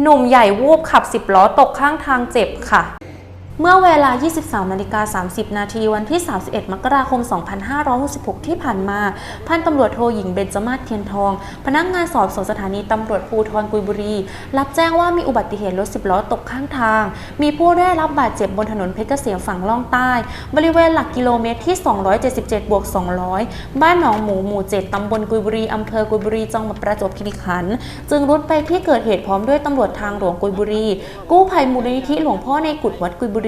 หนุ่มใหญ่วูบขับสิบล้อตกข้างทางเจ็บค่ะ เมื่อเวลา 23นาฬิกา30 นาทีวันที่ 31 มกราคม 2566 ที่ผ่านมา พันตำรวจโทหญิงเบญจมาศเทียนทอง พนักงานสอบสวนสถานีตำรวจภูธรกุยบุรี รับแจ้งว่ามีอุบัติเหตุรถ10ล้อตกข้างทาง มีผู้ได้รับบาดเจ็บบนถนนเพชรเกษมฝั่งล่องใต้ บริเวณหลักกิโลเมตรที่ 277บวก200 บ้านหนองหมูหมู่ 7 ตำบลกุยบุรีอำเภอกุยบุรีจังหวัดประจวบคีรีขันธ์จึงรุดไปที่เกิดเหตุพร้อมด้วยตำรวจทางหลวงกุยบุรี กู้ภัยมูลนิธิหลวงพ่อในกุดวัดกุยบุรี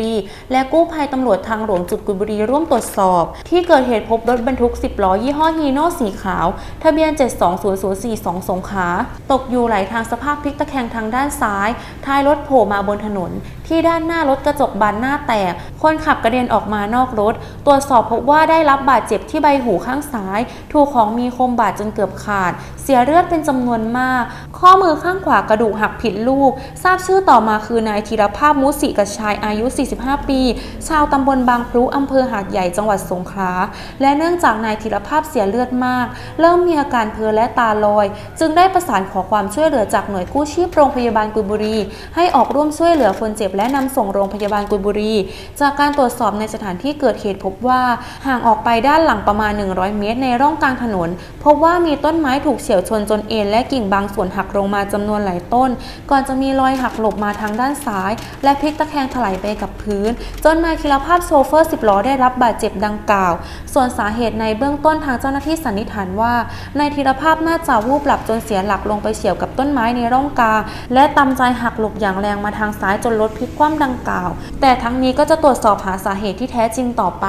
และกู้ภัยตำรวจทางหลวงจุดกุยบุรีร่วมตรวจสอบ ที่เกิดเหตุพบรถบรรทุก 10 ล้อ ยี่ห้อฮีโน่สีขาว ทะเบียน 72042 สงขลาตกอยู่ไหลทางสภาพพลิกตะแคงทางด้านซ้าย ท้ายรถโผล่มาบนถนน ที่ด้านหน้ารถกระจกบานหน้าแตก คนขับกระเด็นออกมานอกรถ ตรวจสอบพบว่าได้รับบาดเจ็บที่ใบหูข้างซ้าย ถูกของมีคมบาดจนเกือบขาด เสียเลือดเป็นจำนวนมาก ข้อมือข้างขวากระดูกหักผิดรูป ทราบชื่อต่อมาคือนายธีรภาพมุสิกชัยอายุ45 ปี ชาวตำบลบางพลุอำเภอหาดใหญ่จังหวัดสงขลา และเนื่องจากนายธีรภาพเสียเลือดมาก เริ่มมีอาการเพ้อและตาลอย จึงได้ประสานขอความช่วยเหลือจากหน่วยกู้ชีพโรงพยาบาลกุยบุรี ให้ออกร่วมช่วยเหลือคนเจ็บและนำส่งโรงพยาบาลกุยบุรี จากการตรวจสอบในสถานที่เกิดเหตุพบว่าห่างออกไปด้านหลังประมาณ 100 เมตร ในร่องกลางถนน พบว่ามีต้นไม้ถูกเฉี่ยวชนจนเอ็นและกิ่งบางส่วนหักลงมาจำนวนหลายต้น ก่อนจะมีรอยหักหลบมาทางด้านซ้าย และพลิกตะแคงถลายไปกับพื้น จนนายธีรภาพโชเฟอร์10ล้อได้รับบาดเจ็บดังกล่าว ส่วนสาเหตุในเบื้องต้นทางเจ้าหน้าที่สันนิษฐานว่านายธีรภาพน่าจะวูบหลับจนเสียหลักลงไปเฉี่ยวกับต้นไม้ในร่องกลางและตำใจหักหลบอย่างแรงมาทางซ้ายจนรถพลิกคว่ำดังกล่าว แต่ทั้งนี้ก็จะตรวจสอบหาสาเหตุที่แท้จริงต่อไป